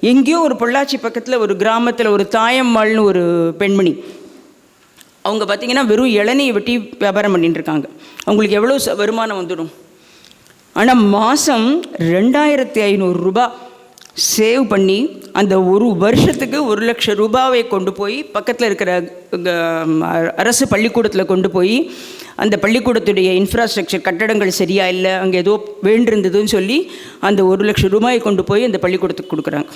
எங்கேயோ ஒரு பொள்ளாச்சி பக்கத்தில் ஒரு கிராமத்தில் ஒரு தாயம்மாள்னு ஒரு பெண்மணி. அவங்க பார்த்தீங்கன்னா வெறும் இளநியை வெட்டி வியாபாரம் பண்ணிட்டு இருக்காங்க. அவங்களுக்கு எவ்வளோ ச- வருமானம் வந்துடும்? ஆனால் மாதம் ரெண்டாயிரத்தி ஐநூறுரூபா சேவ் பண்ணி அந்த ஒரு வருஷத்துக்கு ஒரு லட்சம் ரூபாவை கொண்டு போய் பக்கத்தில் இருக்கிற அரசு பள்ளிக்கூடத்தில் கொண்டு போய் அந்த பள்ளிக்கூடத்துடைய இன்ஃப்ராஸ்ட்ரக்சர் கட்டடங்கள் சரியா இல்லை அங்கே ஏதோ வேண்டிருந்ததுன்னு சொல்லி அந்த ஒரு லட்சம் ரூபாயை கொண்டு போய் அந்த பள்ளிக்கூடத்துக்கு கொடுக்குறாங்க.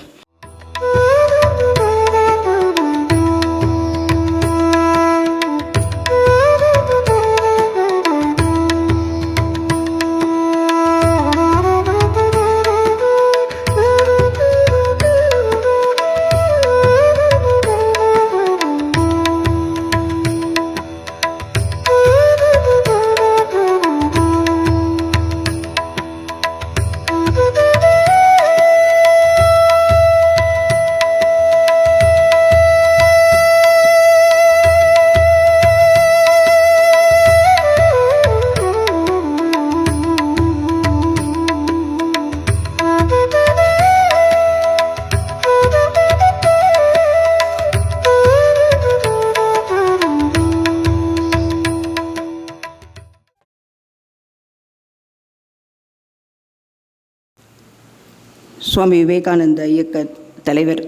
சுவாமி விவேகானந்த இயக்க தலைவர்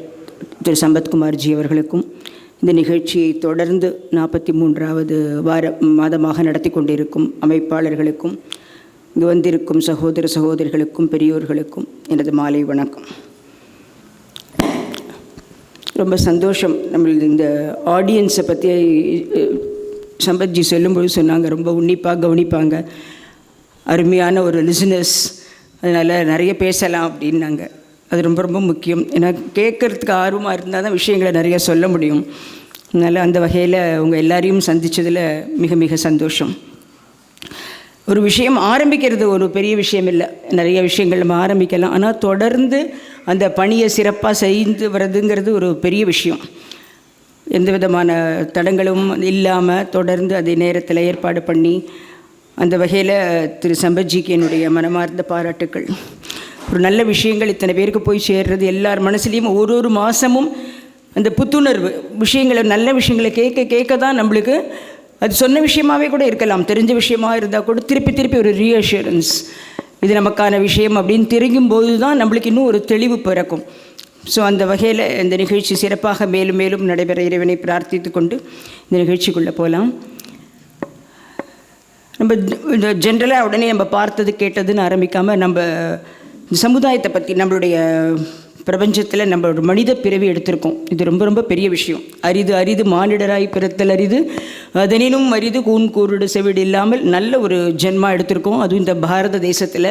திரு சம்பத்குமார்ஜி அவர்களுக்கும் இந்த நிகழ்ச்சியை தொடர்ந்து நாற்பத்தி மூன்றாவது வார மாதமாக நடத்தி கொண்டிருக்கும் அமைப்பாளர்களுக்கும் இங்கு வந்திருக்கும் சகோதர சகோதரிகளுக்கும் பெரியோர்களுக்கும் எனது மாலை வணக்கம். ரொம்ப சந்தோஷம். நம்மளது இந்த ஆடியன்ஸை பற்றி சம்பத்ஜி சொல்லும்போது சொன்னாங்க. ரொம்ப உன்னிப்பாக கவனிப்பாங்க. அருமையான ஒரு லிசனர்ஸ் அதனால் நிறைய பேசலாம் அப்படின்னாங்க. அது ரொம்ப ரொம்ப முக்கியம். ஏன்னா கேட்குறதுக்கு ஆர்வமாக இருந்தால் தான் விஷயங்களை நிறைய சொல்ல முடியும். அதனால் அந்த வகையில் உங்கள் எல்லாரையும் சந்தித்ததில் மிக மிக சந்தோஷம். ஒரு விஷயம் ஆரம்பிக்கிறது ஒரு பெரிய விஷயம் இல்லை. நிறைய விஷயங்கள் நம்ம ஆரம்பிக்கலாம். ஆனால் தொடர்ந்து அந்த பணியை சிறப்பாக செய்து வர்றதுங்கிறது ஒரு பெரிய விஷயம். எந்த விதமான தடங்களும் இல்லாமல் தொடர்ந்து அதே நேரத்தில் ஏற்பாடு பண்ணி அந்த வகையில் திரு சம்பத்ஜிக்கு என்னுடைய மனமார்ந்த பாராட்டுக்கள். ஒரு நல்ல விஷயங்கள் இத்தனை பேருக்கு போய் சேர்றது எல்லார் மனசுலேயும் ஒரு ஒரு மாதமும் அந்த புத்துணர்வு விஷயங்களை நல்ல விஷயங்களை கேட்க கேட்க தான் நம்மளுக்கு அது சொன்ன விஷயமாவே கூட இருக்கலாம். தெரிஞ்ச விஷயமாக இருந்தால் கூட திருப்பி திருப்பி ஒரு ரீஅஷூரன்ஸ் இது நமக்கான விஷயம் அப்படின்னு தெரியும் போது தான் நம்மளுக்கு இன்னும் ஒரு தெளிவு பிறக்கும். ஸோ அந்த வகையில் இந்த நிகழ்ச்சி சிறப்பாக மேலும் மேலும் நடைபெற இறைவனை பிரார்த்தித்து கொண்டு இந்த நிகழ்ச்சிக்குள்ளே போகலாம் நம்ம இந்த ஜென்ரலாக உடனே நம்ம பார்த்தது கேட்டதுன்னு ஆரம்பிக்காமல் நம்ம இந்த சமுதாயத்தை பற்றி நம்மளுடைய பிரபஞ்சத்தில் நம்ம ஒரு மனித பிறவி எடுத்திருக்கோம். இது ரொம்ப ரொம்ப பெரிய விஷயம். அரிது அரிது மானிடராய் பிறத்தல் அரிது. அதனினும் அரிது கூன் கூருடு செவிடு இல்லாமல் நல்ல ஒரு ஜென்மா எடுத்திருக்கோம். அதுவும் இந்த பாரத தேசத்தில்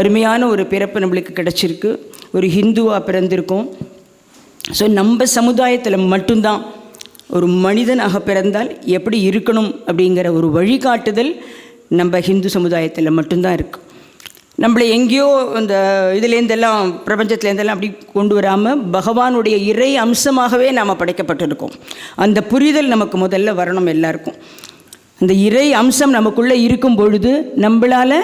அருமையான ஒரு பிறப்பு நம்மளுக்கு கிடச்சிருக்கு. ஒரு ஹிந்துவாக பிறந்திருக்கோம். ஸோ நம்ம சமுதாயத்தில் மட்டும்தான் ஒரு மனிதனாக பிறந்தால் எப்படி இருக்கணும் அப்படிங்கிற ஒரு வழிகாட்டுதல் நம்ம ஹிந்து சமுதாயத்தில் மட்டும்தான் இருக்குது நம்மளை எங்கேயோ இந்த இதுலேருந்தெல்லாம் பிரபஞ்சத்துலேருந்தெல்லாம் அப்படி கொண்டு வராமல் பகவானுடைய இறை அம்சமாகவே நாம் படைக்கப்பட்டிருக்கோம். அந்த புரிதல் நமக்கு முதல்ல வரணும் எல்லாருக்கும். அந்த இறை அம்சம் நமக்குள்ளே இருக்கும் பொழுது நம்மளால்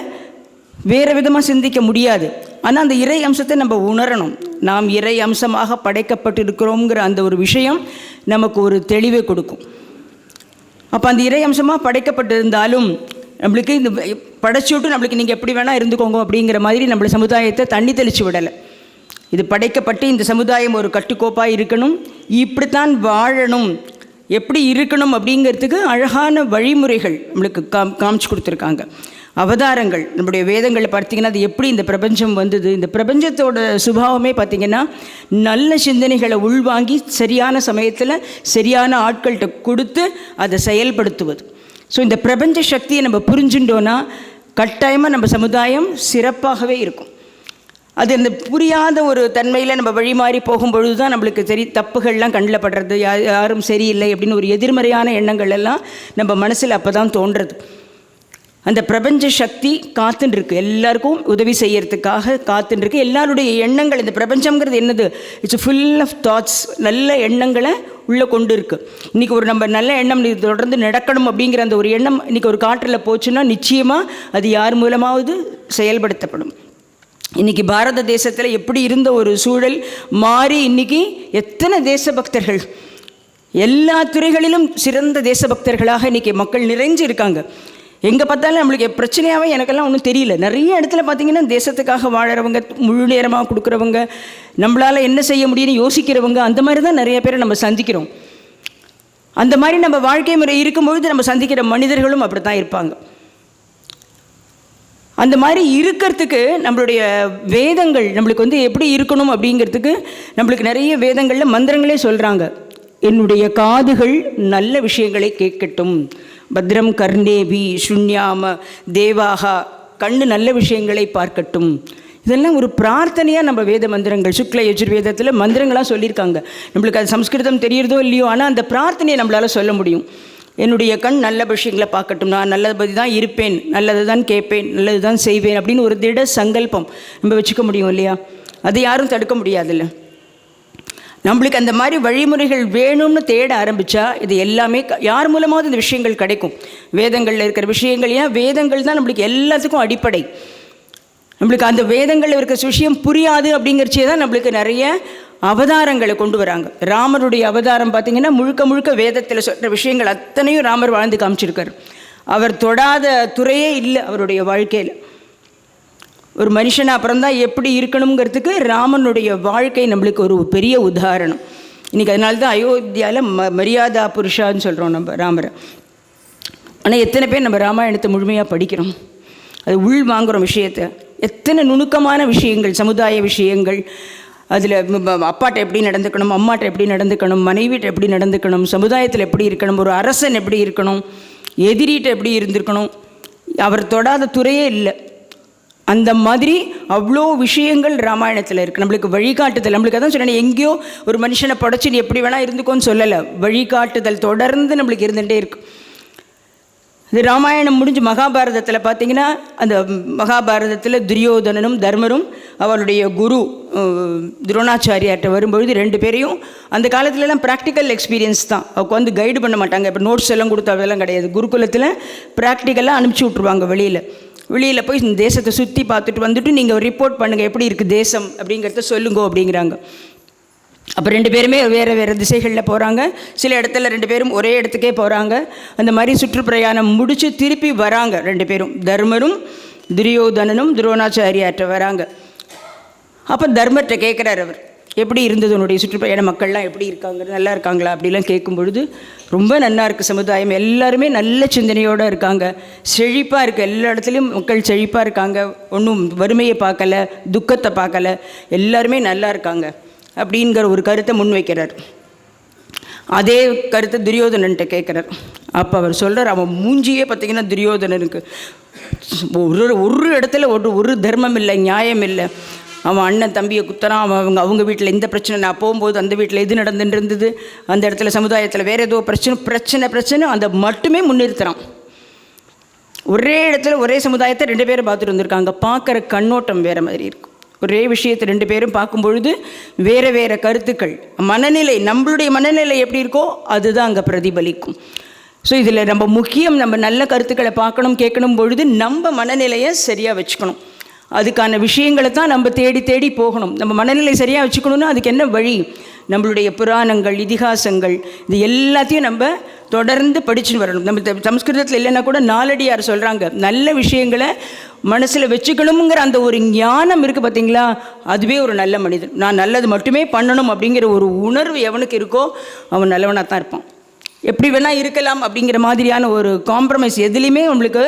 வேறு விதமாக சிந்திக்க முடியாது. ஆனால் அந்த இறை அம்சத்தை நம்ம உணரணும். நாம் இறை அம்சமாக படைக்கப்பட்டிருக்கிறோங்கிற அந்த ஒரு விஷயம் நமக்கு ஒரு தெளிவை கொடுக்கும். அப்போ அந்த இறை அம்சமாக படைக்கப்பட்டிருந்தாலும் நம்மளுக்கு இந்த படைச்சுட்டு நம்மளுக்கு நீங்கள் எப்படி வேணால் இருந்துக்கோங்க அப்படிங்கிற மாதிரி நம்மளை சமுதாயத்தை தண்ணி தெளித்து விடலை. இது படைக்கப்பட்டு இந்த சமுதாயம் ஒரு கட்டுக்கோப்பாக இருக்கணும். இப்படித்தான் வாழணும். எப்படி இருக்கணும் அப்படிங்கிறதுக்கு அழகான வழிமுறைகள் நம்மளுக்கு காம் காமிச்சு கொடுத்துருக்காங்க. அவதாரங்கள் நம்முடைய வேதங்களில் பார்த்தீங்கன்னா அது எப்படி இந்த பிரபஞ்சம் வந்தது? இந்த பிரபஞ்சத்தோட சுபாவமே பார்த்திங்கன்னா நல்ல சிந்தனைகளை உள்வாங்கி சரியான சமயத்தில் சரியான ஆட்கள்கிட்ட கொடுத்து அதை செயல்படுத்துவது. ஸோ இந்த பிரபஞ்ச சக்தியை நம்ம புரிஞ்சுட்டோன்னா கட்டாயமாக நம்ம சமுதாயம் சிறப்பாகவே இருக்கும். அது அந்த புரியாத ஒரு தன்மையில் நம்ம வழி மாறி போகும்பொழுது தான் நம்மளுக்கு சரி தப்புகள்லாம் கண்ணில் படுறது யாரும் சரியில்லை அப்படின்னு ஒரு எதிர்மறையான எண்ணங்கள் எல்லாம் நம்ம மனசில் அப்போ தான் தோன்றுறது அந்த பிரபஞ்ச சக்தி காத்துன்னு எல்லாருக்கும் உதவி செய்யறதுக்காக காத்துன்னு எல்லாருடைய எண்ணங்கள் இந்த பிரபஞ்சம்ங்கிறது என்னது? இட்ஸ் ஃபுல் ஆஃப் தாட்ஸ் நல்ல எண்ணங்களை உள்ளே கொண்டு இருக்கு இன்றைக்கி ஒரு நம்ம நல்ல எண்ணம் இது தொடர்ந்து நடக்கணும் அப்படிங்கிற அந்த ஒரு எண்ணம் இன்றைக்கி ஒரு காற்றில் போச்சுன்னா நிச்சயமாக அது யார் மூலமாவது செயல்படுத்தப்படும். இன்றைக்கி பாரத தேசத்தில் எப்படி இருந்த ஒரு சூழல் மாறி இன்னைக்கு எத்தனை தேசபக்தர்கள் எல்லா துறைகளிலும் சிறந்த தேசபக்தர்களாக இன்றைக்கி மக்கள் நிறைஞ்சு இருக்காங்க எங்கே பார்த்தாலும் நம்மளுக்கு பிரச்சனையாகவே எனக்கெல்லாம் ஒன்றும் தெரியல. நிறைய இடத்துல பார்த்தீங்கன்னா தேசத்துக்காக வாழறவங்க முழு நேரமாக கொடுக்குறவங்க நம்மளால் என்ன செய்ய முடியும்னு யோசிக்கிறவங்க அந்த மாதிரி தான் நிறைய பேரை நம்ம சந்திக்கிறோம். அந்த மாதிரி நம்ம வாழ்க்கை முறை இருக்கும்பொழுது நம்ம சந்திக்கிற மனிதர்களும் அப்படி தான் இருப்பாங்க. அந்த மாதிரி இருக்கிறதுக்கு நம்மளுடைய வேதங்கள் நம்மளுக்கு வந்து எப்படி இருக்கணும் அப்படிங்கிறதுக்கு நம்மளுக்கு நிறைய வேதங்களில் மந்திரங்களே சொல்கிறாங்க என்னுடைய காதுகள் நல்ல விஷயங்களை கேட்கட்டும். பத்ரம் கர்ணேபி சுண்யாம தேவாகா. கண்ணு நல்ல விஷயங்களை பார்க்கட்டும். இதெல்லாம் ஒரு பிரார்த்தனையாக நம்ம வேத மந்திரங்கள் சுக்ல யஜுர்வேதத்தில் மந்திரங்களாக சொல்லியிருக்காங்க. நம்மளுக்கு அது சம்ஸ்கிருதம் தெரியுறதோ இல்லையோ ஆனால் அந்த பிரார்த்தனையை நம்மளால் சொல்ல முடியும். என்னுடைய கண் நல்ல விஷயங்களை பார்க்கட்டும். நான் நல்லது பற்றி தான் இருப்பேன் நல்லது தான் கேட்பேன் நல்லது தான் செய்வேன் அப்படின்னு ஒரு திட சங்கல்பம் நம்ம வச்சுக்க முடியும் இல்லையா? அதை யாரும் தடுக்க முடியாதுல்ல. நம்மளுக்கு அந்த மாதிரி வழிமுறைகள் வேணும்னு தேட ஆரம்பித்தா இது எல்லாமே யார் மூலமாவது இந்த விஷயங்கள் கிடைக்கும். வேதங்களில் இருக்கிற விஷயங்கள் ஏன்? வேதங்கள் தான் நம்மளுக்கு எல்லாத்துக்கும் அடிப்படை. நம்மளுக்கு அந்த வேதங்களில் இருக்கிற விஷயம் புரியாது அப்படிங்கிறச்சே தான் நம்மளுக்கு நிறைய அவதாரங்களை கொண்டு வராங்க. ராமருடைய அவதாரம் பார்த்திங்கன்னா முழுக்க முழுக்க வேதத்தில் சொல்கிற விஷயங்கள் அத்தனையும் ராமர் வாழ்ந்து காமிச்சிருக்கார். அவர் தொடாத துறையே இல்லை அவருடைய வாழ்க்கையில். ஒரு மனுஷன் அப்புறம் தான் எப்படி இருக்கணுங்கிறதுக்கு ராமனுடைய வாழ்க்கை நம்மளுக்கு ஒரு பெரிய உதாரணம். இன்றைக்கி அதனால தான் அயோத்தியாவில் ம மரியாதா புருஷான்னு சொல்கிறோம் நம்ம ராமரை. ஆனால் எத்தனை பேர் நம்ம ராமாயணத்தை முழுமையாக படிக்கிறோம்? அது உள் வாங்குகிறோம் விஷயத்தை. எத்தனை நுணுக்கமான விஷயங்கள் சமுதாய விஷயங்கள். அதில் அப்பாட்ட எப்படி நடந்துக்கணும் அம்மாட்ட எப்படி நடந்துக்கணும் மனைவிட்ட எப்படி நடந்துக்கணும் சமுதாயத்தில் எப்படி இருக்கணும் ஒரு அரசன் எப்படி இருக்கணும் எதிரிட்ட எப்படி இருந்திருக்கணும். அவர் தொடாத துறையே இல்லை. அந்த மாதிரி அவ்வளோ விஷயங்கள் ராமாயணத்தில் இருக்குது நம்மளுக்கு வழிகாட்டுதல் நம்மளுக்கு அதான் சொன்னேன் எங்கேயோ ஒரு மனுஷனை படைச்சு நீ எப்படி வேணால் இருந்துக்கோன்னு சொல்லலை. வழிகாட்டுதல் தொடர்ந்து நம்மளுக்கு இருந்துகிட்டே இருக்கு. இது ராமாயணம் முடிஞ்சு மகாபாரதத்தில் பார்த்தீங்கன்னா அந்த மகாபாரதத்தில் துரியோதனனும் தர்மரும் அவருடைய குரு துரோணாச்சாரியார்கிட்ட வரும்பொழுது ரெண்டு பேரையும் அந்த காலத்துலலாம் ப்ராக்டிக்கல் எக்ஸ்பீரியன்ஸ் தான். அவங்க வந்து கைடு பண்ண மாட்டாங்க. இப்போ நோட்ஸ் எல்லாம் கொடுத்து அதெல்லாம் கிடையாது. குருகுலத்தில் ப்ராக்டிக்கலாக அனுப்பிச்சி விட்ருவாங்க வெளியில். வெளியில் போய் இந்த தேசத்தை சுற்றி பார்த்துட்டு வந்துட்டு நீங்கள் ரிப்போர்ட் பண்ணுங்கள் எப்படி இருக்குது தேசம் அப்படிங்கிறத சொல்லுங்க அப்படிங்கிறாங்க. அப்போ ரெண்டு பேருமே வேறு வேறு திசைகளில் போகிறாங்க சில இடத்துல ரெண்டு பேரும் ஒரே இடத்துக்கே போகிறாங்க அந்த மாதிரி சுற்றுப்பிரயாணம் முடித்து திருப்பி வராங்க ரெண்டு பேரும். தர்மரும் துரியோதனனும் துரோணாச்சாரியார்கிட்ட வராங்க. அப்போ தர்மர்கிட்ட கேட்குறாரு அவர். எப்படி இருந்தது உன்னுடைய சுற்றுப்பயண மக்கள்லாம் எப்படி இருக்காங்க? நல்லா இருக்காங்களா? அப்படிலாம் கேட்கும் பொழுது ரொம்ப நல்லா இருக்குது சமுதாயம். எல்லாருமே நல்ல சிந்தனையோடு இருக்காங்க. செழிப்பாக இருக்குது எல்லா இடத்துலையும் மக்கள் செழிப்பாக இருக்காங்க. ஒன்றும் வறுமையை பார்க்கல துக்கத்தை பார்க்கல. எல்லாருமே நல்லா இருக்காங்க அப்படிங்கிற ஒரு கருத்தை முன்வைக்கிறார் அதே கருத்தை துரியோதனன்ட்ட கேட்குறார். அப்போ அவர் சொல்கிறார் அவன் மூஞ்சியே பார்த்தீங்கன்னா துரியோதனனுக்கு ஒரு ஒரு இடத்துல ஒரு ஒரு தர்மம் இல்லை நியாயம் இல்லை. அவன் அண்ணன் தம்பியை குத்தனான் அவன் அவங்க அவங்க வீட்டில் இந்த பிரச்சனை நான் போகும்போது அந்த வீட்டில் எது நடந்துட்டு இருந்தது அந்த இடத்துல சமுதாயத்தில் வேறு ஏதோ பிரச்சனை பிரச்சனை பிரச்சனை அந்த மட்டுமே முன்னிறுத்துறான். ஒரே இடத்துல ஒரே சமுதாயத்தை ரெண்டு பேரும் பார்த்துட்டு வந்திருக்காங்க. பார்க்குற கண்ணோட்டம் வேறு மாதிரி இருக்கும் ஒரே விஷயத்தை ரெண்டு பேரும் பார்க்கும் பொழுது வேறு வேறு கருத்துக்கள். மனநிலை நம்மளுடைய மனநிலை எப்படி இருக்கோ அதுதான் அங்கே பிரதிபலிக்கும். ஸோ இதில் நம்ம முக்கியம் நம்ம நல்ல கருத்துக்களை பார்க்கணும் கேட்கணும் பொழுது நம்ம மனநிலையை சரியாக வச்சுக்கணும். அதுக்கான விஷயங்களை தான் நம்ம தேடி தேடி போகணும். நம்ம மனநிலை சரியாக வச்சுக்கணும்னா அதுக்கு என்ன வழி? நம்மளுடைய புராணங்கள் இதிகாசங்கள் இது எல்லாத்தையும் நம்ம தொடர்ந்து படிச்சுன்னு வரணும். நம்ம சம்ஸ்கிருதத்தில் சமஸ்கிருதத்தில் இல்லைன்னா கூட நாலடியார் சொல்கிறாங்க நல்ல விஷயங்களை மனசில் வச்சுக்கணுங்கிற அந்த ஒரு ஞானம் இருக்குது பார்த்தீங்களா அதுவே ஒரு நல்ல மனிதன். நான் நல்லது மட்டுமே பண்ணணும் அப்படிங்கிற ஒரு உணர்வு எவனுக்கு இருக்கோ அவன் நல்லவனாக தான் இருப்பான். எப்படி வேணால் இருக்கலாம் அப்படிங்கிற மாதிரியான ஒரு காம்ப்ரமைஸ் எதுலேயுமே நம்மளுக்கு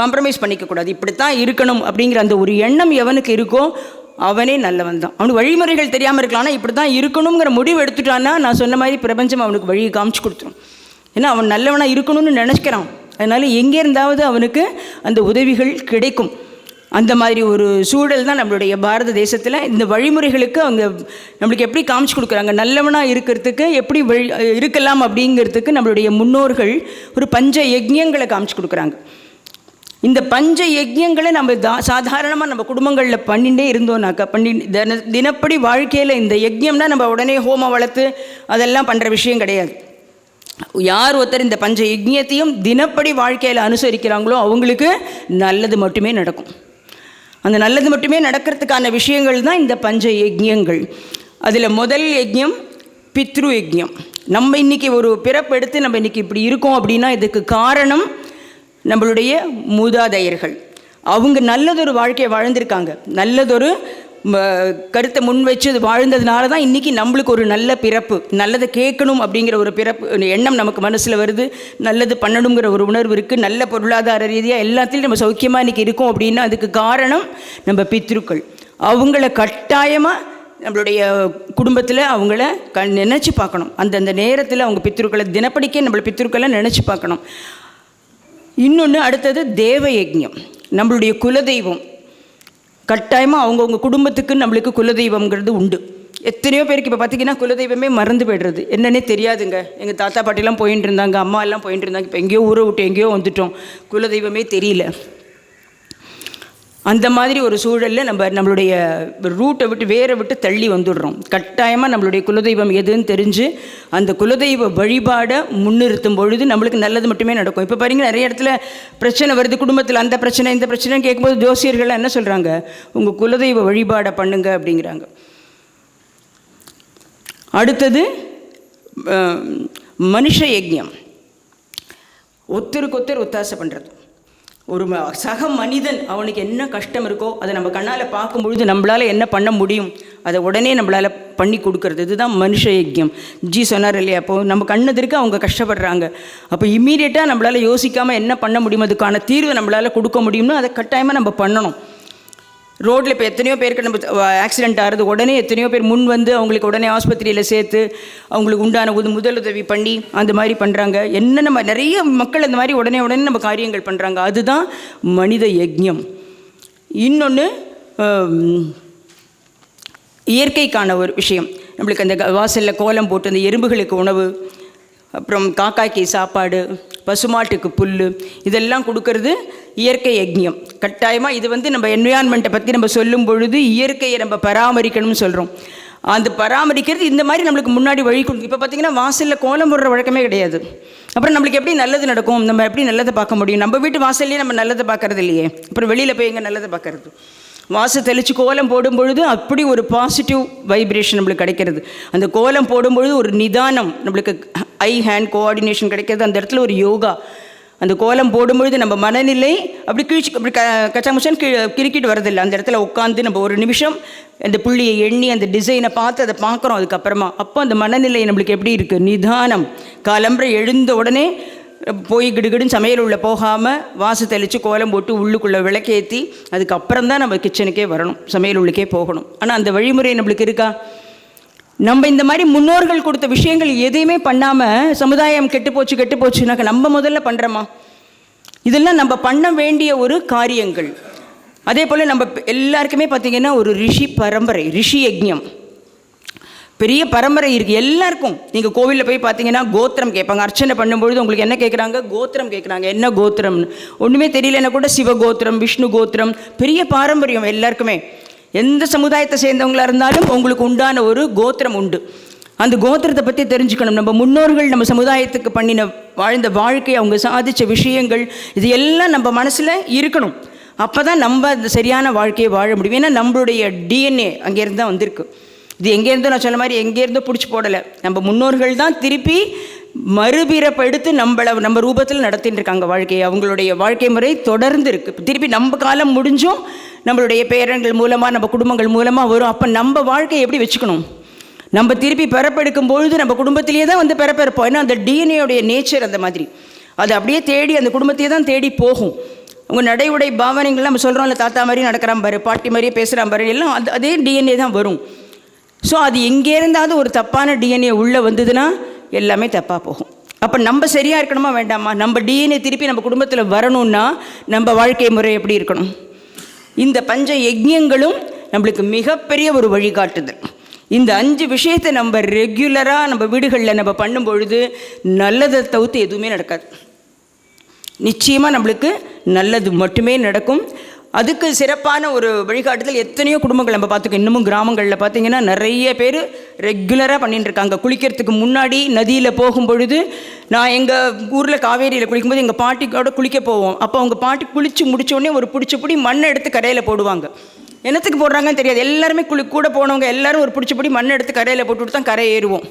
காம்ப்ரமைஸ் பண்ணிக்கக்கூடாது. இப்படித்தான் இருக்கணும் அப்படிங்கிற அந்த ஒரு எண்ணம் எவனுக்கு இருக்கோ அவனே நல்லவன் தான். அவனுக்கு வழிமுறைகள் தெரியாமல் இருக்கலாம். ஆனால் இப்படி தான் இருக்கணுங்கிற முடிவு எடுத்துட்டான்னா நான் சொன்ன மாதிரி பிரபஞ்சம் அவனுக்கு வழியை காமிச்சு கொடுத்துரும். ஏன்னா அவன் நல்லவனாக இருக்கணும்னு நினச்சிக்கிறான். அதனால் எங்கே இருந்தாவது அவனுக்கு அந்த உதவிகள் கிடைக்கும். அந்த மாதிரி ஒரு சூழல் தான் நம்மளுடைய பாரத தேசத்தில். இந்த வழிமுறைகளுக்கு அவங்க நம்மளுக்கு எப்படி காமிச்சு கொடுக்குறாங்க? நல்லவனாக இருக்கிறதுக்கு எப்படி வழி இருக்கலாம் அப்படிங்கிறதுக்கு நம்மளுடைய முன்னோர்கள் ஒரு பஞ்ச யஜ்யங்களை காமிச்சு கொடுக்குறாங்க. இந்த பஞ்ச யஜ்யங்களை நம்ம தா சாதாரணமாக நம்ம குடும்பங்களில் பண்ணிகிட்டே இருந்தோம்னாக்கா பண்ணி தின தினப்படி வாழ்க்கையில் இந்த யஜ்யம்னா நம்ம உடனே ஹோமம் வளர்த்து அதெல்லாம் பண்ணுற விஷயம் கிடையாது. யார் ஒருத்தர் இந்த பஞ்ச யஜ்யத்தையும் தினப்படி வாழ்க்கையில் அனுசரிக்கிறாங்களோ அவங்களுக்கு நல்லது மட்டுமே நடக்கும். அந்த நல்லது மட்டுமே நடக்கிறதுக்கான விஷயங்கள் தான் இந்த பஞ்ச யஜ்யங்கள். அதில் முதல் யஜ்யம் பித்ரு யஜ்யம். நம்ம இன்னைக்கு ஒரு பிறப்பு எடுத்து நம்ம இன்றைக்கி இப்படி இருக்கோம் அப்படின்னா இதுக்கு காரணம் நம்மளுடைய மூதாதையர்கள். அவங்க நல்லதொரு வாழ்க்கையை வாழ்ந்திருக்காங்க. நல்லதொரு கருத்தை முன் வச்சு அது வாழ்ந்ததுனால தான் இன்றைக்கி நம்மளுக்கு ஒரு நல்ல பிறப்பு. நல்லதை கேட்கணும் அப்படிங்கிற ஒரு பிறப்பு எண்ணம் நமக்கு மனசில் வருது. நல்லது பண்ணணுங்கிற ஒரு உணர்வு இருக்குது நல்ல பொருளாதார ரீதியாக எல்லாத்துலேயும் நம்ம சௌக்கியமாக இன்றைக்கி இருக்கோம் அப்படின்னா அதுக்கு காரணம் நம்ம பித்ருக்கள். அவங்கள கட்டாயமாக நம்மளுடைய குடும்பத்தில் அவங்கள க நினச்சி பார்க்கணும். அந்தந்த நேரத்தில் அவங்க பித்ருக்களை தினப்படிக்கே நம்மள பித்ருக்களை நினச்சி பார்க்கணும். இன்னொன்று அடுத்தது தேவயஜம் நம்மளுடைய குலதெய்வம் கட்டாயமாக அவங்கவுங்க குடும்பத்துக்கு நம்மளுக்கு குலதெய்வம்ங்கிறது உண்டு. எத்தனையோ பேருக்கு இப்போ பார்த்தீங்கன்னா குலதெய்வமே மறந்து போய்டுறது. என்னன்னே தெரியாதுங்க. எங்கள் தாத்தா பாட்டிலாம் போயிட்டு இருந்தாங்க அம்மா எல்லாம் போயிட்டு இருந்தாங்க. இப்போ எங்கேயோ ஊரை விட்டு எங்கேயோ வந்துட்டோம். குலதெய்வமே தெரியல. அந்த மாதிரி ஒரு சூழலில் நம்ம நம்மளுடைய ரூட்டை விட்டு வேரை விட்டு தள்ளி வந்துடுறோம். கட்டாயமாக நம்மளுடைய குலதெய்வம் எதுன்னு தெரிஞ்சு அந்த குலதெய்வ வழிபாடை முன்னிறுத்தும் பொழுது நம்மளுக்கு நல்லது மட்டுமே நடக்கும். இப்போ பாருங்க நிறைய இடத்துல பிரச்சனை வருது. குடும்பத்தில் அந்த பிரச்சனை இந்த பிரச்சனை கேட்கும்போது ஜோசியர்கள்லாம் என்ன சொல்கிறாங்க உங்கள் குலதெய்வ வழிபாடை பண்ணுங்க அப்படிங்கிறாங்க. அடுத்தது மனுஷ யஜ்ஞம் ஒத்தருக்கு ஒத்தர் ஒத்தாசை பண்ணுறது ஒரு சக மனிதன் அவனுக்கு என்ன கஷ்டம் இருக்கோ அதை நம்ம கண்ணால் பார்க்கும் பொழுது நம்மளால் என்ன பண்ண முடியும்? அதை உடனே நம்மளால் பண்ணி கொடுக்கறது. இதுதான் மனுஷ யஜ்யம். ஜி சொன்னார் இல்லையா? அப்போ நம்ம கண்ணதிற்கு அவங்க கஷ்டப்படுறாங்க. அப்போ இம்மீடியட்டாக நம்மளால் யோசிக்காமல் என்ன பண்ண முடியும்? அதுக்கான தீர்வை நம்மளால் கொடுக்க முடியும்னு அதை கட்டாயமாக நம்ம பண்ணணும். ரோட்டில் இப்போ எத்தனையோ பேருக்கு நம்ம ஆக்சிடென்ட் ஆகிறது. உடனே எத்தனையோ பேர் முன் வந்து அவங்களுக்கு உடனே ஆஸ்பத்திரியில் சேர்த்து அவங்களுக்கு உண்டான உது முதலுதவி பண்ணி அந்த மாதிரி பண்ணுறாங்க என்ன நம்ம நிறைய மக்கள் அந்த மாதிரி உடனே உடனே நம்ம காரியங்கள் பண்ணுறாங்க அதுதான் மனித யஜ்யம். இன்னொன்று இயற்கைக்கான ஒரு விஷயம். நம்மளுக்கு அந்த க- கோலம் போட்டு அந்த எறும்புகளுக்கு உணவு அப்புறம் காக்காய்க்கு சாப்பாடு பசுமாட்டுக்கு புல் இதெல்லாம் கொடுக்கறது இயற்கை யஜ்யம். கட்டாயமாக இது வந்து நம்ம என்விரான்மெண்ட்டை பற்றி நம்ம சொல்லும் பொழுது இயற்கையை நம்ம பராமரிக்கணும்னு சொல்கிறோம் அந்த பராமரிக்கிறது இந்த மாதிரி நம்மளுக்கு முன்னாடி வழி கொடுக்கும் இப்போ பார்த்தீங்கன்னா வாசலில் கோலம் போடுற வழக்கமே கிடையாது. அப்புறம் நம்மளுக்கு எப்படி நல்லது நடக்கும்? நம்ம எப்படி நல்லதை பார்க்க முடியும்? நம்ம வீட்டு வாசல்லையே நம்ம நல்லதை பார்க்கறது இல்லையே. அப்புறம் வெளியில் போய் எங்கே நல்லதை பார்க்கறது? வாசு தெளித்து கோலம் போடும் பொழுது அப்படி ஒரு பாசிட்டிவ் வைப்ரேஷன் நம்மளுக்கு கிடைக்கிறது. அந்த கோலம் போடும் பொழுது ஒரு நிதானம் நம்மளுக்கு ஐ ஹேண்ட் கோஆர்டினேஷன் கிடைக்கிறது. அந்த இடத்துல ஒரு யோகா. அந்த கோலம் போடும்பொழுது நம்ம மனநிலை அப்படி கிழிச்சு அப்படி க கச்சாமுச்சான் கி கிறுக்கிட்டு வரதில்லை அந்த இடத்துல உட்காந்து நம்ம ஒரு நிமிஷம் அந்த புள்ளியை எண்ணி அந்த டிசைனை பார்த்து அதை பார்க்குறோம் அதுக்கப்புறமா. அப்போ அந்த மனநிலை நம்மளுக்கு எப்படி இருக்குது நிதானம். காலம்பரை எழுந்த உடனே போய் கிடுகிடுன்னு சமையல் உள்ளே போகாமல் வாசு தெளித்து கோலம் போட்டு உள்ளுக்குள்ளே விளக்கேற்றி அதுக்கப்புறம் தான் நம்ம கிச்சனுக்கே வரணும். சமையல் உள்ளுக்கே போகணும். ஆனால் அந்த வழிமுறை நம்மளுக்கு இருக்கா? நம்ம இந்த மாதிரி முன்னோர்கள் கொடுத்த விஷயங்கள் எதையுமே பண்ணாமல் சமுதாயம் கெட்டு போச்சு கெட்டு போச்சுனாக்க நம்ம முதல்ல பண்ணுறோமா இதெல்லாம் நம்ம பண்ண வேண்டிய ஒரு காரியங்கள். அதே போல் நம்ம எல்லாருக்குமே பார்த்திங்கன்னா ஒரு ரிஷி பரம்பரை ரிஷி யஜ்யம். பெரிய பரம்பரை இருக்குது எல்லாருக்கும் நீங்கள் கோவிலில் போய் பார்த்தீங்கன்னா கோத்திரம் கேட்பாங்க. அர்ச்சனை பண்ணும்பொழுது உங்களுக்கு என்ன கேட்குறாங்க கோத்திரம் கேட்குறாங்க என்ன கோத்திரம்னு. ஒன்றுமே தெரியலன்னா கூட சிவ கோத்திரம் விஷ்ணு கோத்திரம் பெரிய பாரம்பரியம் எல்லாருக்குமே. எந்த சமுதாயத்தை சேர்ந்தவங்களாக இருந்தாலும் உங்களுக்கு உண்டான ஒரு கோத்திரம் உண்டு. அந்த கோத்திரத்தை பற்றி தெரிஞ்சுக்கணும். நம்ம முன்னோர்கள் நம்ம சமுதாயத்துக்கு பண்ணின வாழ்ந்த வாழ்க்கை அவங்க சாதித்த விஷயங்கள் இது எல்லாம் நம்ம மனசில் இருக்கணும். அப்போ தான் நம்ம அந்த சரியான வாழ்க்கையை வாழ முடியும். ஏன்னா நம்மளுடைய டிஎன்ஏ அங்கேருந்து தான் வந்திருக்கு. இது எங்கேருந்தோ நான் சொன்ன மாதிரி எங்கேருந்தோ பிடிச்சி போடலை. நம்ம முன்னோர்கள் தான் திருப்பி மறுபிறப்பு எடுத்து நம்மளை நம்ம ரூபத்தில் நடத்தின்னு இருக்காங்க வாழ்க்கையை. அவங்களுடைய வாழ்க்கை முறை தொடர்ந்து இருக்குது திருப்பி நம்ம காலம் முடிஞ்சும் நம்மளுடைய பேரன்கள் மூலமாக நம்ம குடும்பங்கள் மூலமாக வரும். அப்போ நம்ம வாழ்க்கையை எப்படி வச்சுக்கணும்? நம்ம திருப்பி பிறப்பெடுக்கும் பொழுது நம்ம குடும்பத்திலேயே தான் வந்து பிறப்பெடுப்போம் ஏன்னா அந்த டிஎன்ஏடைய நேச்சர் அந்த மாதிரி. அது அப்படியே தேடி அந்த குடும்பத்தையே தான் தேடி போகும். உங்கள் நடை உடை பாவனைகள் நம்ம சொல்கிறோம்ல தாத்தா மாதிரி நடக்கிறான் பாரு பாட்டி மாதிரியே பேசுகிறான் பாரு எல்லாம் அது அதே டிஎன்ஏ தான் வரும். ஸோ அது எங்கே இருந்தாவது ஒரு தப்பான டிஎன்ஏ உள்ளே வந்ததுன்னா எல்லாமே தப்பாக போகும். அப்போ நம்ம சரியாக இருக்கணுமா வேண்டாமா? நம்ம டிஎன்ஏ திருப்பி நம்ம குடும்பத்தில் வரணும்னா நம்ம வாழ்க்கை முறை எப்படி இருக்கணும்? இந்த பஞ்ச யஜ்யங்களும் நம்மளுக்கு மிகப்பெரிய ஒரு வழிகாட்டுதல். இந்த அஞ்சு விஷயத்தை நம்ம ரெகுலராக நம்ம வீடுகளில் நம்ம பண்ணும் பொழுது நல்லதை தவிர்த்து எதுவுமே நடக்காது. நிச்சயமாக நம்மளுக்கு நல்லது மட்டுமே நடக்கும். அதுக்கு சிறப்பான ஒரு வழிகாட்டுதல் எத்தனையோ குடும்பங்கள் நம்ம பார்த்துக்கோ இன்னமும் கிராமங்களில் பார்த்தீங்கன்னா நிறைய பேர் ரெகுலராக பண்ணிட்டு இருக்காங்க குளிக்கிறதுக்கு முன்னாடி நதியில் போகும் பொழுது நான் எங்கள் ஊரில் காவேரியில் குளிக்கும்போது எங்கள் பாட்டிக்கோட குளிக்க போவோம். அப்போ அவங்க பாட்டி குளித்து முடித்தோடனே ஒரு பிடிச்சி பிடி மண்ணை எடுத்து கரையில் போடுவாங்க. என்னத்துக்கு போடுறாங்கன்னு தெரியாது. எல்லாருமே குளி கூட போனவங்க எல்லாரும் ஒரு பிடிச்சபடி மண்ணை எடுத்து கரையில் போட்டுவிட்டு தான் கரை ஏறுவோம்.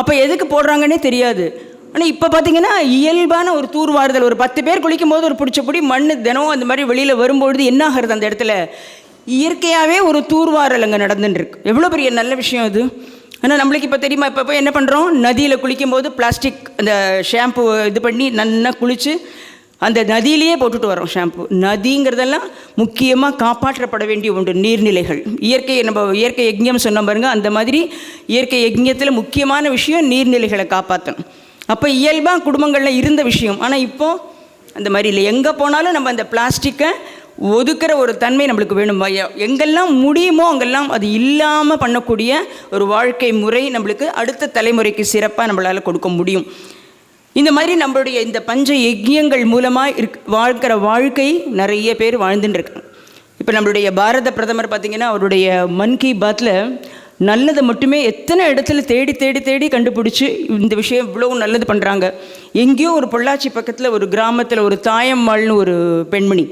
அப்போ எதுக்கு போடுறாங்கன்னே தெரியாது. ஆனால் இப்போ பார்த்தீங்கன்னா இயல்பான ஒரு தூர்வாறுதல் ஒரு பத்து பேர் குளிக்கும் போது ஒரு பிடிச்சபடி மண் தினம் அந்த மாதிரி வெளியில் வரும்பொழுது என்ன ஆகுறது அந்த இடத்துல? இயற்கையாகவே ஒரு தூர்வாரல் அங்கே நடந்துட்டுருக்கு எவ்வளோ பெரிய நல்ல விஷயம் அது. ஆனால் நம்மளுக்கு இப்போ தெரியுமா இப்போ போய் என்ன பண்ணுறோம் நதியில் குளிக்கும் போது பிளாஸ்டிக் அந்த ஷாம்பு இது பண்ணி நல்லா குளித்து அந்த நதியிலேயே போட்டுட்டு வரோம் ஷாம்பு நதிங்கிறதெல்லாம் முக்கியமாக காப்பாற்றப்பட வேண்டிய ஒன்று நீர்நிலைகள். இயற்கை நம்ம இயற்கை யஜ்யம் சொன்ன பாருங்க அந்த மாதிரி இயற்கை யஜ்யத்தில் முக்கியமான விஷயம் நீர்நிலைகளை காப்பாற்றணும் அப்போ இயல்பாக குடும்பங்களில் இருந்த விஷயம். ஆனால் இப்போது அந்த மாதிரி இல்லை. எங்கே போனாலும் நம்ம அந்த பிளாஸ்டிக்கை ஒதுக்கிற ஒரு தன்மை நம்மளுக்கு வேணும். எங்கெல்லாம் முடியுமோ அங்கெல்லாம் அது இல்லாமல் பண்ணக்கூடிய ஒரு வாழ்க்கை முறை நம்மளுக்கு அடுத்த தலைமுறைக்கு சிறப்பாக நம்மளால் கொடுக்க முடியும். இந்த மாதிரி நம்மளுடைய இந்த பஞ்ச யஜ்யங்கள் மூலமாக இருக் வாழ்க்கிற வாழ்க்கை நிறைய பேர் வாழ்ந்துட்டு இருக்காங்க. இப்போ நம்மளுடைய பாரத பிரதமர் பார்த்திங்கன்னா அவருடைய மன் கி பாத்தில் நல்லதை மட்டுமே எத்தனை இடத்துல தேடி தேடி தேடி கண்டுபிடிச்சி இந்த விஷயம் இவ்வளோ நல்லது பண்ணுறாங்க எங்கேயோ ஒரு பொள்ளாச்சி பக்கத்தில் ஒரு கிராமத்தில் ஒரு தாயம்மாள்னு ஒரு பெண்மணி.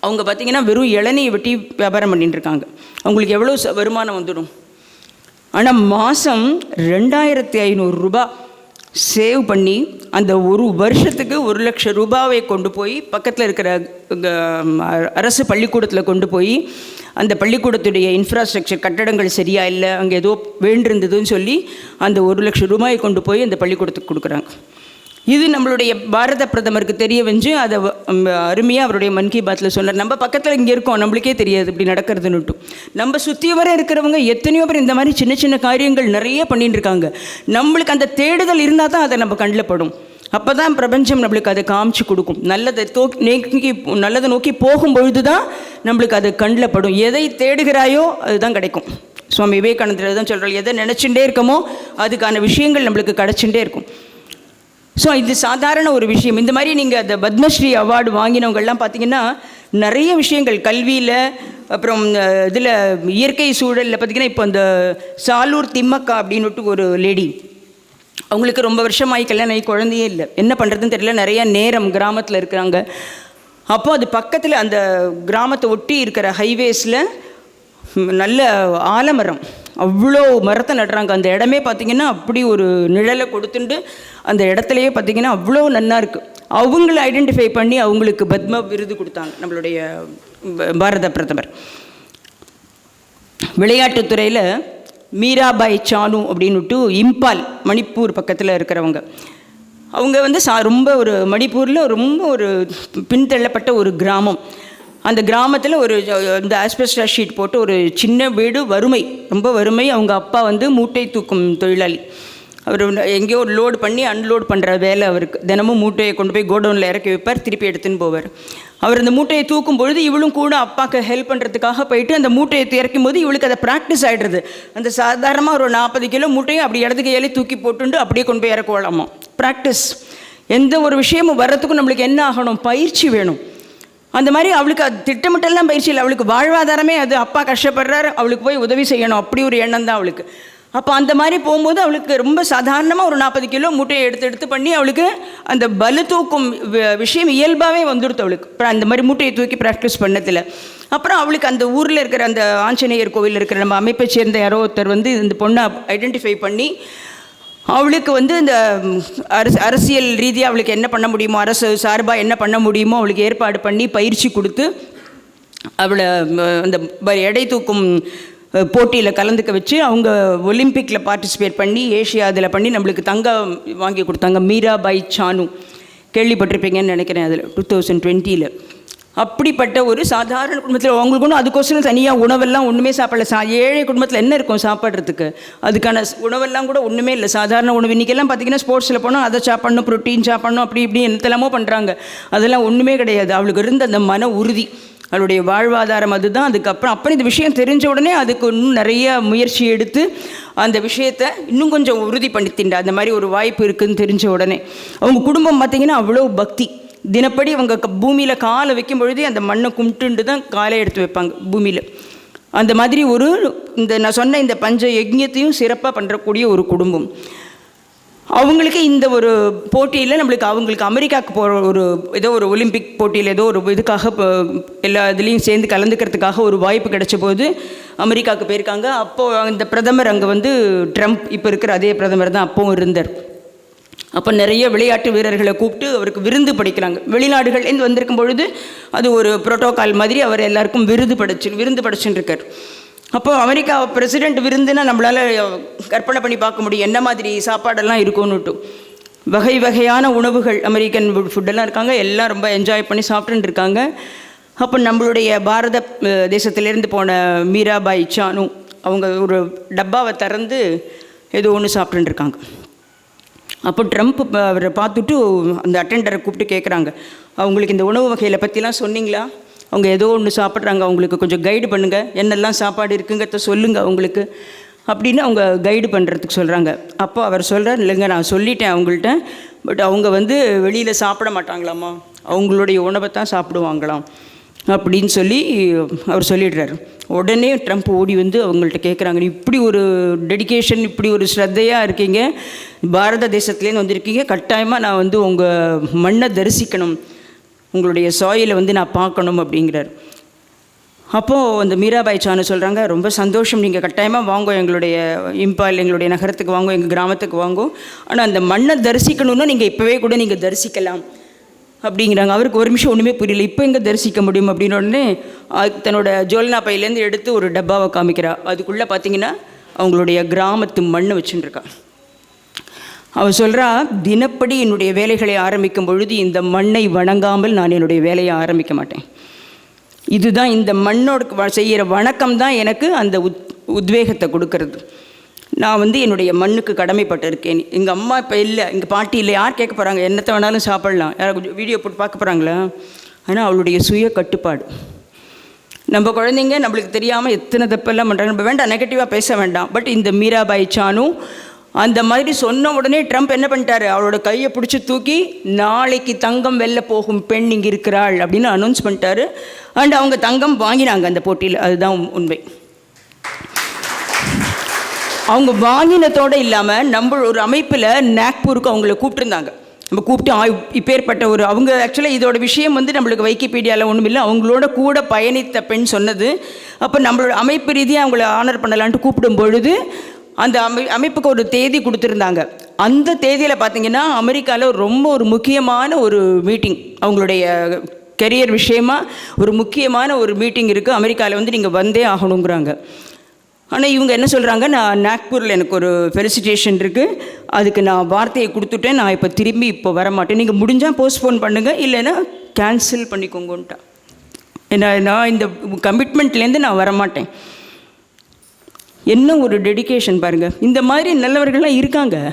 அவங்க பார்த்திங்கன்னா வெறும் இளநியை வெட்டி வியாபாரம் பண்ணிட்டு இருக்காங்க. அவங்களுக்கு எவ்வளோ ச- வருமானம் வந்துடும். ஆனால் மாதம் ரெண்டாயிரத்தி ஐநூறுரூபா சேவ் பண்ணி அந்த ஒரு வருஷத்துக்கு ஒரு லட்சம் ரூபாவை கொண்டு போய் பக்கத்தில் இருக்கிற அரசு பள்ளிக்கூடத்தில் கொண்டு போய் அந்த பள்ளிக்கூடத்துடைய இன்ஃப்ராஸ்ட்ரக்சர் கட்டடங்கள் சரியா இல்லை அங்கே ஏதோ வேண்டிருந்ததுன்னு சொல்லி அந்த ஒரு லட்சம் ரூபாயை கொண்டு போய் அந்த பள்ளிக்கூடத்துக்கு கொடுக்குறாங்க. இது நம்மளுடைய பாரத பிரதமருக்கு தெரிய வந்து அதை அருமையாக அவருடைய மன் கி பாத்தில் சொன்னார். நம்ம பக்கத்தில் இங்கே இருக்கோம் நம்மளுக்கே தெரியாது இப்படி நடக்கிறதுன்னுட்டு. நம்ம சுற்றி வர இருக்கிறவங்க எத்தனையோ பேர் இந்த மாதிரி சின்ன சின்ன காரியங்கள் நிறைய பண்ணிட்டு இருக்காங்க. நம்மளுக்கு அந்த தேடுதல் இருந்தால் தான் அதை நம்ம கண்ணில் படும். அப்போ தான் பிரபஞ்சம் நம்மளுக்கு அதை காமிச்சு கொடுக்கும். நல்லதை தோ நோக்கி நல்லதை நோக்கி போகும்பொழுது தான் நம்மளுக்கு அது கண்ணில் படும். எதை தேடுகிறாயோ அதுதான் கிடைக்கும். சுவாமி விவேகானந்தர் தான் சொல்கிறார் எதை நினச்சிட்டே இருக்கமோ அதுக்கான விஷயங்கள் நம்மளுக்கு கிடச்சிட்டே இருக்கும். ஸோ இது சாதாரண ஒரு விஷயம். இந்த மாதிரி நீங்கள் அந்த பத்மஸ்ரீ அவார்டு வாங்கினவங்கள்லாம் பார்த்தீங்கன்னா நிறைய விஷயங்கள் கல்வியில் அப்புறம் இதில் இயற்கை சூழலில் பார்த்தீங்கன்னா இப்போ அந்த சாலூர் திம்மக்கா அப்படின்னுட்டு ஒரு லேடி அவங்களுக்கு ரொம்ப வருஷமாகி கல்யாணம் ஆகி குழந்தையே இல்லை. என்ன பண்ணுறதுன்னு தெரியல. நிறைய நேரம் கிராமத்தில் இருக்கிறாங்க. அப்போ அது பக்கத்தில் அந்த கிராமத்தை ஒட்டி இருக்கிற ஹைவேஸில் நல்ல ஆலமரம். அவ்வளோ மரத்தை நடுறாங்க. அந்த இடமே பார்த்தீங்கன்னா அப்படி ஒரு நிழலை கொடுத்துண்டு அந்த இடத்துலையே பார்த்தீங்கன்னா அவ்வளோ நன்னா இருக்குது அவங்கள ஐடென்டிஃபை பண்ணி அவங்களுக்கு பத்ம விருது கொடுத்தாங்க நம்மளுடைய பாரத பிரதமர். விளையாட்டுத்துறையில் மீராபாய் சானு அப்படின்னுட்டு இம்பால் மணிப்பூர் பக்கத்தில் இருக்கிறவங்க. அவங்க வந்து சா ரொம்ப ஒரு மணிப்பூரில் ரொம்ப ஒரு பின்தள்ளப்பட்ட ஒரு கிராமம். அந்த கிராமத்தில் ஒரு இந்த ஆஸ்பெஸ்டா ஷீட் போட்டு ஒரு சின்ன வீடு வறுமை ரொம்ப வறுமை. அவங்க அப்பா வந்து மூட்டை தூக்கும் தொழிலாளி. அவர் எங்கேயோ ஒரு லோடு பண்ணி அன்லோட் பண்ணுற வேலை அவருக்கு. தினமும் மூட்டையை கொண்டு போய் கோடவுனில் இறக்கி வைப்பார் திருப்பி எடுத்துன்னு போவார். அவர் அந்த மூட்டையை தூக்கும் பொழுது இவளும் கூட அப்பாவுக்கு ஹெல்ப் பண்ணுறதுக்காக போயிட்டு அந்த மூட்டையை இறக்கும் போது இவளுக்கு அதை ப்ராக்டிஸ் ஆகிடுறது அந்த சாதாரணமாக ஒரு நாற்பது கிலோ மூட்டையை அப்படி இடது கையாலே தூக்கி போட்டுண்டு அப்படியே கொண்டு போய் இறக்குவலாமா ப்ராக்டிஸ் எந்த ஒரு விஷயமும் வர்றதுக்கும் நம்மளுக்கு என்ன ஆகணும்? பயிற்சி வேணும். அந்த மாதிரி அவளுக்கு அது திட்டமிட்டெல்லாம் பயிற்சி இல்லை அவளுக்கு வாழ்வாதாரமே அது. அப்பா கஷ்டப்படுறாரு. அவளுக்கு போய் உதவி செய்யணும். அப்படி ஒரு எண்ணம் தான் அவளுக்கு. அப்போ அந்த மாதிரி போகும்போது அவளுக்கு ரொம்ப சாதாரணமாக ஒரு நாற்பது கிலோ மூட்டையை எடுத்து எடுத்து பண்ணி அவளுக்கு அந்த பலு தூக்கும் விஷயம் இயல்பாகவே வந்துடுது அவளுக்கு. அப்புறம் அந்த மாதிரி மூட்டையை தூக்கி ப்ராக்டிஸ் பண்ணதில்ல அப்புறம் அவளுக்கு அந்த ஊரில் இருக்கிற அந்த ஆஞ்சநேயர் கோவில் இருக்கிற நம்ம அமைப்பை சேர்ந்த யாரோ ஒருத்தர் வந்து இந்த பொண்ணை ஐடென்டிஃபை பண்ணி அவளுக்கு வந்து இந்த அரசு அரசியல் ரீதியாக அவளுக்கு என்ன பண்ண முடியுமோ அரசு சார்பாக என்ன பண்ண முடியுமோ அவளுக்கு ஏற்பாடு பண்ணி பயிற்சி கொடுத்து அவளை அந்த ப- எடை தூக்கும் போட்டியில் கலந்துக்க வச்சு அவங்க ஒலிம்பிக்கில் பார்ட்டிசிபேட் பண்ணி ஏஷியா அதில் பண்ணி நம்மளுக்கு தங்கம் வாங்கி கொடுத்தாங்க. மீராபாய் சானு. கேள்விப்பட்டிருப்பீங்கன்னு நினைக்கிறேன் அதில் டூ தௌசண்ட் டுவெண்ட்டியில் அப்படிப்பட்ட ஒரு சாதாரண குடும்பத்தில் அவங்களுக்கு ஒன்றும் அதுக்கோசரம் தனியாக உணவெல்லாம் ஒன்றுமே சாப்பிடல. சா ஏழை குடும்பத்தில் என்ன இருக்கும் சாப்பிட்றதுக்கு? அதுக்கான உணவெல்லாம் கூட ஒன்றுமே இல்லை. சாதாரண உணவு. இன்றைக்கெல்லாம் பார்த்தீங்கன்னா ஸ்போர்ட்ஸில் போனால் அதை சாப்பிட்ணும் ப்ரோட்டீன் சாப்பிட்ணும் அப்படி இப்படி என்னத்தெல்லாமோ பண்ணுறாங்க அதெல்லாம் ஒன்றுமே கிடையாது. அவளுக்கு இருந்த அந்த மன உறுதி. அவளுடைய வாழ்வாதாரம் அதுதான். அதுக்கப்புறம் அப்புறம் இந்த விஷயம் தெரிஞ்ச உடனே அதுக்கு இன்னும் நிறைய முயற்சி எடுத்து அந்த விஷயத்தை இன்னும் கொஞ்சம் உறுதி உறுதிப்படுத்திண்டா அந்த மாதிரி ஒரு வாய்ப்பு இருக்குதுன்னு தெரிஞ்ச உடனே. அவங்க குடும்பம் பார்த்தீங்கன்னா அவ்வளோ பக்தி. தினப்படி அவங்க க- காலை வைக்கும் பொழுதே அந்த மண்ணை கும்பிட்டுண்டு தான் காலை எடுத்து வைப்பாங்க பூமியில். அந்த மாதிரி ஒரு இந்த நான் சொன்ன இந்த பஞ்ச யஜ்யத்தையும் சிறப்பாக பண்ணுறக்கூடிய ஒரு குடும்பம். அவங்களுக்கு இந்த ஒரு போட்டியில் நம்மளுக்கு அவங்களுக்கு அமெரிக்காவுக்கு போகிற ஒரு ஏதோ ஒரு ஒலிம்பிக் போட்டியில் ஏதோ ஒரு இதுக்காக இப்போ எல்லா இதுலேயும் சேர்ந்து கலந்துக்கிறதுக்காக ஒரு வாய்ப்பு கிடைச்ச போது அமெரிக்காவுக்கு போயிருக்காங்க. அப்போது அந்த பிரதமர் அங்கே வந்து ட்ரம்ப் இப்போ இருக்கிற அதே பிரதமர் தான் அப்போவும் இருந்தார். அப்போ நிறைய விளையாட்டு வீரர்களை கூப்பிட்டு அவருக்கு விருந்து படைக்கிறாங்க. வெளிநாடுகள்லேருந்து வந்திருக்கும் பொழுது அது ஒரு புரோட்டோகால் மாதிரி அவர் எல்லாருக்கும் விருது படிச்சு விருந்து படைச்சுன்னு இருக்கார். அப்போ அமெரிக்கா பிரசிடென்ட் விருந்துன்னா நம்மளால் கற்பனை பண்ணி பார்க்க முடியும். என்ன மாதிரி சாப்பாடெல்லாம் இருக்கும்னுட்டு. வகை வகையான உணவுகள் அமெரிக்கன் ஃபுட்டெல்லாம் இருக்காங்க. எல்லாம் ரொம்ப என்ஜாய் பண்ணி சாப்பிட்டுன்னு இருக்காங்க. அப்போ நம்மளுடைய பாரத தேசத்திலேருந்து போன மீராபாய் சானு அவங்க ஒரு டப்பாவை திறந்து ஏதோ ஒன்று சாப்பிட்டுன்னு இருக்காங்க. அப்போ ட்ரம்ப் ப- அவரை பார்த்துட்டு அந்த அட்டெண்டரை கூப்பிட்டு கேட்குறாங்க அவங்களுக்கு இந்த உணவு வகையில் பற்றிலாம் சொன்னீங்களா? அவங்க ஏதோ ஒன்று சாப்பிட்றாங்க அவங்களுக்கு கொஞ்சம் கைடு பண்ணுங்கள் என்னெல்லாம் சாப்பாடு இருக்குங்கிறத சொல்லுங்கள் அவங்களுக்கு. அப்படின்னு அவங்க கைடு பண்ணுறதுக்கு சொல்கிறாங்க அப்போ அவர் சொல்கிறார் இல்லைங்க நான் சொல்லிட்டேன் அவங்கள்ட்ட. பட் அவங்க வந்து வெளியில் சாப்பிட மாட்டாங்களாமா? அவங்களுடைய உணவை தான் சாப்பிடுவாங்களாம். அப்படின்னு சொல்லி அவர் சொல்லிடுறாரு. உடனே ட்ரம்ப் ஓடி வந்து அவங்கள்ட்ட கேட்குறாங்க இப்படி ஒரு டெடிகேஷன் இப்படி ஒரு ஸ்ரத்தையாக இருக்கீங்க. பாரத தேசத்துலேருந்து வந்திருக்கீங்க. கட்டாயமாக நான் வந்து உங்கள் மண்ணை தரிசிக்கணும். உங்களுடைய சாயிலை வந்து நான் பார்க்கணும் அப்படிங்கிறார். அப்போது அந்த மீராபாய் சானு சொல்கிறாங்க ரொம்ப சந்தோஷம். நீங்கள் கட்டாயமாக வாங்கோ எங்களுடைய இம்பால் எங்களுடைய நகரத்துக்கு வாங்கோ எங்கள் கிராமத்துக்கு வாங்கோ. ஆனால் அந்த மண்ணை தரிசிக்கணும்னா நீங்கள் இப்போவே கூட நீங்கள் தரிசிக்கலாம். அப்படிங்கிறாங்க. அவருக்கு ஒரு நிமிஷம் ஒன்றுமே புரியல. இப்போ எங்கே தரிசிக்க முடியும்? அப்படின்னு உடனே தன்னோட ஜோல்னா பையிலேருந்து எடுத்து ஒரு டப்பாவை காமிக்கிறா. அதுக்குள்ளே பார்த்தீங்கன்னா அவங்களுடைய கிராமத்து மண்ணை வச்சுட்டுருக்கா அவள் சொல்கிறா தினப்படி என்னுடைய வேலைகளை ஆரம்பிக்கும் பொழுது இந்த மண்ணை வணங்காமல் நான் என்னுடைய வேலையை ஆரம்பிக்க மாட்டேன். இதுதான் இந்த மண்ணோட செய்கிற வணக்கம் தான் எனக்கு அந்த உத் உத்வேகத்தை கொடுக்கறது. நான் வந்து என்னுடைய மண்ணுக்கு கடமைப்பட்டு இருக்கேன். எங்கள் அம்மா இப்போ இல்லை எங்கள் பாட்டி இல்லை யார் கேட்க போகிறாங்க என்னத்தை வேணாலும் சாப்பிடலாம். யாரும் வீடியோ போட்டு பார்க்க போகிறாங்களா ஆனால் அவளுடைய சுய கட்டுப்பாடு. நம்ம குழந்தைங்க நம்மளுக்கு தெரியாமல் எத்தனை தப்பெல்லாம் பண்ணுறாங்க நம்ம வேண்டாம் நெகட்டிவாக பேச வேண்டாம். பட் இந்த மீராபாய் சானு அந்த மாதிரி சொன்ன உடனே ட்ரம்ப் என்ன பண்ணிட்டாரு? அவளோட கையை பிடிச்சி தூக்கி நாளைக்கு தங்கம் வெளில போகும் பெண் இங்கே இருக்கிறாள் அப்படின்னு அனௌன்ஸ் பண்ணிட்டாரு. அண்ட் அவங்க தங்கம் வாங்கினாங்க அந்த போட்டியில். அதுதான் உண்மை. அவங்க வாங்கினத்தோடு இல்லாமல் நம்ம ஒரு அமைப்பில் நாக்பூருக்கு அவங்கள கூப்பிட்டுருந்தாங்க. நம்ம கூப்பிட்டு ஆ இப்பேற்பட்ட ஒரு அவங்க ஆக்சுவலாக இதோட விஷயம் வந்து நம்மளுக்கு வைக்கிபீடியாவில் ஒன்றும் இல்லை. அவங்களோட கூட பயணித்த பெண் சொன்னது. அப்போ நம்மளோட அமைப்பு ரீதியாக அவங்கள ஆனர் பண்ணலான்ட்டு கூப்பிடும் பொழுது அந்த அமை அமைப்புக்கு ஒரு தேதி கொடுத்துருந்தாங்க. அந்த தேதியில் பார்த்தீங்கன்னா அமெரிக்காவில் ரொம்ப ஒரு முக்கியமான ஒரு மீட்டிங் அவங்களுடைய கெரியர் விஷயமா ஒரு முக்கியமான ஒரு மீட்டிங் இருக்குது அமெரிக்காவில் வந்து நீங்கள் வந்தே ஆகணுங்கிறாங்க ஆனால் இவங்க என்ன சொல்கிறாங்க நான் நாக்பூரில் எனக்கு ஒரு ஃபெலிசிட்டேஷன் இருக்குது அதுக்கு நான் வார்த்தையை கொடுத்துட்டேன். நான் இப்போ திரும்பி இப்போ வர மாட்டேன் நீங்கள் முடிஞ்சால் போஸ்ட்போன் பண்ணுங்கள் இல்லைன்னா கேன்சல் பண்ணிக்கோங்கன்ட்டா ஏன்னா நான் இந்த கமிட்மெண்ட்லேருந்து நான் வரமாட்டேன். என்ன ஒரு டெடிகேஷன் பாருங்கள் இந்த மாதிரி நல்லவர்கள்லாம் இருக்காங்க.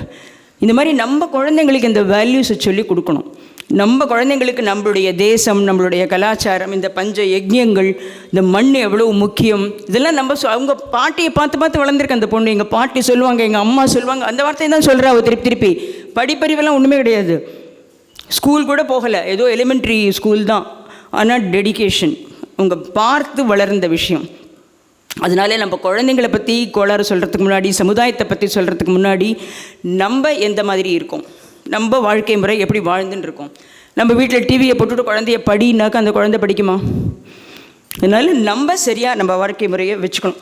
இந்த மாதிரி நம்ம குழந்தைங்களுக்கு இந்த வேல்யூஸை சொல்லி கொடுக்கணும். நம்ம குழந்தைங்களுக்கு நம்மளுடைய தேசம் நம்மளுடைய கலாச்சாரம் இந்த பஞ்ச யஜ்யங்கள் இந்த மண் எவ்வளோ முக்கியம் இதெல்லாம் நம்ம சொ- அவங்க பாட்டியை பார்த்து பார்த்து வளர்ந்துருக்கு அந்த பொண்ணு. எங்கள் பாட்டி சொல்லுவாங்க எங்கள் அம்மா சொல்லுவாங்க அந்த வார்த்தையை தான் சொல்கிறா அவள் திருப்பி திருப்பி. படிப்பறிவெல்லாம் ஒன்றுமே கிடையாது. ஸ்கூல் கூட போகலை. ஏதோ எலிமெண்ட்ரி ஸ்கூல் தான். ஆனால் டெடிகேஷன் அவங்க பார்த்து வளர்ந்த விஷயம். அதனால நம்ம குழந்தைங்களை பற்றி கோளாறு சொல்கிறதுக்கு முன்னாடி சமுதாயத்தை பற்றி சொல்கிறதுக்கு முன்னாடி நம்ம எந்த மாதிரி இருக்கோம்? நம்ம வாழ்க்கை முறை எப்படி வாழ்ந்துன்னு இருக்கோம். நம்ம வீட்டில் டிவியை போட்டுட்டு குழந்தைய படினாக்கா அந்த குழந்தை படிக்குமா? அதனால நம்ம சரியாக நம்ம வாழ்க்கை முறையை வச்சுக்கணும்.